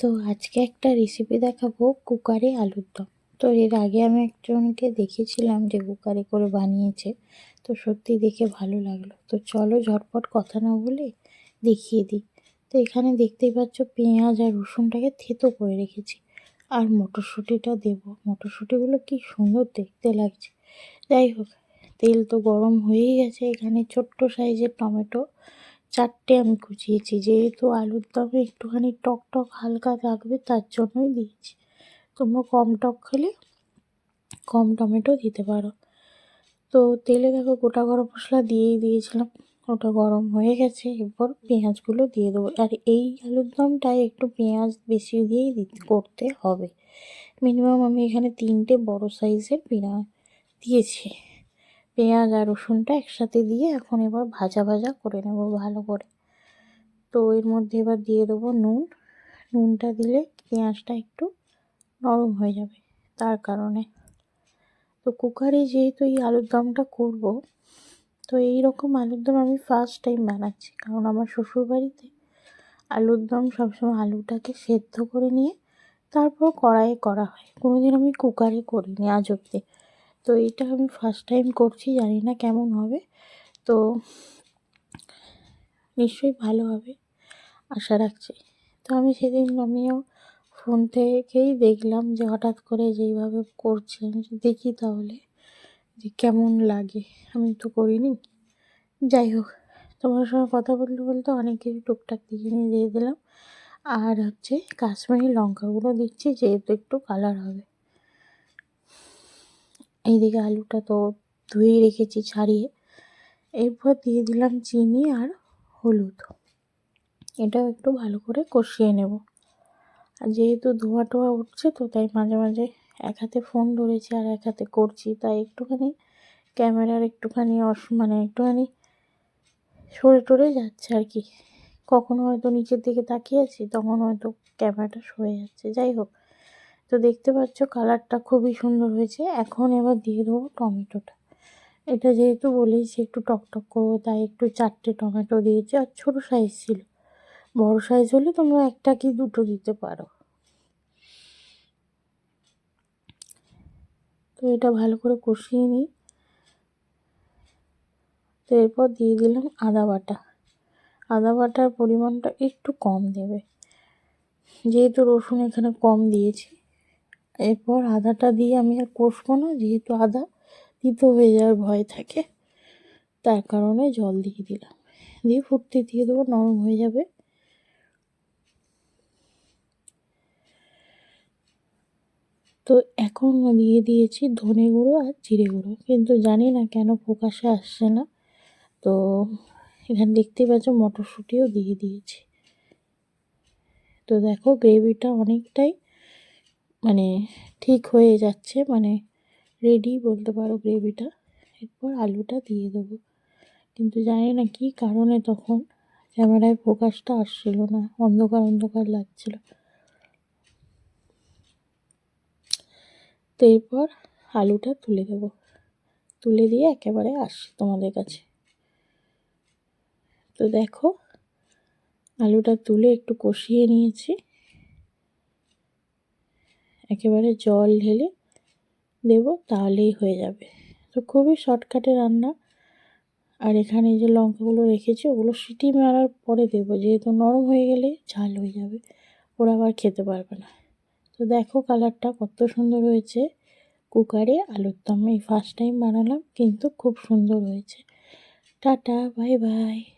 তো আজকে একটা রেসিপি দেখাবো কুকারে আলুর দম। তো এর আগে আমি একজনকে দেখেছিলাম যে কুকারে করে বানিয়েছে। তো সত্যি দেখে ভালো লাগল। তো চলো ঝটপট কথা না বলে দেখিয়ে দিই। তো এখানে দেখতেই পাচ্ছ পেঁয়াজ আর রসুনটাকে থেতো করে রেখেছি। আর মটরশুঁটিটা দেবো। মটরশুঁটিগুলো কি সুন্দর দেখতে লাগছে। যাই হোক, তেল তো গরম হয়েই গেছে এখানে ছোট্ট সাইজের টমেটো। চারটে আমি কুচিয়েছি। যেহেতু আলুর দমে একটুখানি টক টক হালকা থাকবে, তার জন্যই দিয়েছি। তোমরা কম টক খেলে কম টমেটো দিতে পারো। তো তেলে দেখো গোটা গরম মশলা দিয়েই দিয়েছিলাম। ওটা গরম হয়ে গেছে, এরপর পেঁয়াজগুলো দিয়ে দেবো। আর এই আলুর দমটায় একটু পেঁয়াজ বেশি দিয়েই করতে হবে। মিনিমাম আমি এখানে তিনটে বড় সাইজের পেঁয়াজ দিয়েছি। পেঁয়াজ আর রসুনটা একসাথে দিয়ে এখন এবার ভাজা ভাজা করে নেব ভালো করে। তো এর মধ্যে এবার দিয়ে দেবো নুন। নুনটা দিলে পেঁয়াজটা একটু নরম হয়ে যাবে তার কারণে। তো কুকারে যেহেতু এই আলুর দমটা করব, তো এই রকম আলুর দম আমি ফার্স্ট টাইম বানাচ্ছি। কারণ আমার শ্বশুরবাড়িতে আলুর দম সবসময় আলুটাকে সেদ্ধ করে নিয়ে তারপর কড়াইয়ে করা হয়। কোনোদিন আমি কুকারে করিনি আজ অব্দি তো এটা আমি ফার্স্ট টাইম করছি, জানি না কেমন হবে। তো নিশ্চয়ই ভালো হবে, আশা রাখছি। তো আমি সেদিন আমিও ফোন থেকেই দেখলাম যে হঠাৎ করে যেইভাবে করছে দেখি তাহলে যে কেমন লাগে। আমি তো করিনি। যাই হোক, তোমার সঙ্গে কথা বলতে বলতে অনেক কিছু টুকটাক দিয়ে দিয়ে দিলাম। আর হচ্ছে কাশ্মীরি লঙ্কাগুলো দিচ্ছি, যেহেতু একটু কালার হবে। এইদিকে আলুটা তো ধুয়ে রেখেছি ছাড়িয়ে। এরপর দিয়ে দিলাম চিনি আর হলুদ। এটাও একটু ভালো করে কষিয়ে নেব। আর যেহেতু ধোয়া টোয়া উঠছে তো তাই মাঝে মাঝে এক হাতে ফোন ধরেছি আর এক হাতে করছি। তাই একটুখানি ক্যামেরার একটুখানি অস মানে একটুখানি সরে টরে যাচ্ছে আর কি। কখনো হয়তো নিচের দিকে তাকিয়ে আছি, তখন হয়তো ক্যামেরাটা সরে যাচ্ছে। যাই হোক তো দেখতে পাচ্ছ কালারটা খুবই সুন্দর হয়েছে। এখন এবার দিয়ে দেবো টমেটোটা। এটা যেহেতু বলেছি একটু টকটক করব, তাই একটু চারটে টমেটো দিয়েছি আর ছোটো সাইজ ছিল। বড় সাইজ হলে তোমরা একটা কি দুটো দিতে পারো। তো এটা ভালো করে কষিয়ে নিই। তো এরপর দিয়ে দিলাম আদা বাটা। আদা বাটার পরিমাণটা একটু কম দেবে। যেহেতু রসুন এখানে কম দিয়েছি এরপর আদাটা দিয়ে আমি আর কষবো না, যেহেতু আদা তিতো হয়ে যাওয়ার ভয় থাকে। তার কারণে জল দিয়ে দিলাম। দিয়ে ফুটতে দিয়ে দেবো, নরম হয়ে যাবে। তো এখন দিয়ে দিয়েছি ধনে গুঁড়ো আর জিরে গুঁড়ো। কিন্তু জানি না কেন প্রকাশে আসছে না। তো এখানে দেখতে পাচ্ছ মটরশুঁটিও দিয়ে দিয়েছি। তো দেখো গ্রেভিটা অনেকটাই মানে ঠিক হয়ে যাচ্ছে মানে রেডি বলতে পারো গ্রেভিটা এরপর আলুটা দিয়ে দেবো। কিন্তু জানি না কী কারণে তখন ক্যামেরায় ফোকাসটা আসছিল না, অন্ধকার অন্ধকার লাগছিল। তো এরপর আলুটা তুলে দেব। তুলে দিয়ে একেবারে আসছি তোমাদের কাছে। তো দেখো, আলুটা তুলে একটু কষিয়ে নিয়েছি। একেবারে জল ঢেলে দেব, তাহলেই হয়ে যাবে। তো খুবই শর্টকাটে রান্না। আর এখানে যে লঙ্কাগুলো রেখেছি, ওগুলো সিটি মারার পরে দেবো। যেহেতু নরম হয়ে গেলে ঝাল হয়ে যাবে, ওরা আবার খেতে পারবে না। তো দেখো কালারটা কত সুন্দর হয়েছে। কুকারে আলুর দম এই ফার্স্ট টাইম বানালাম, কিন্তু খুব সুন্দর হয়েছে। Tata, bye bye.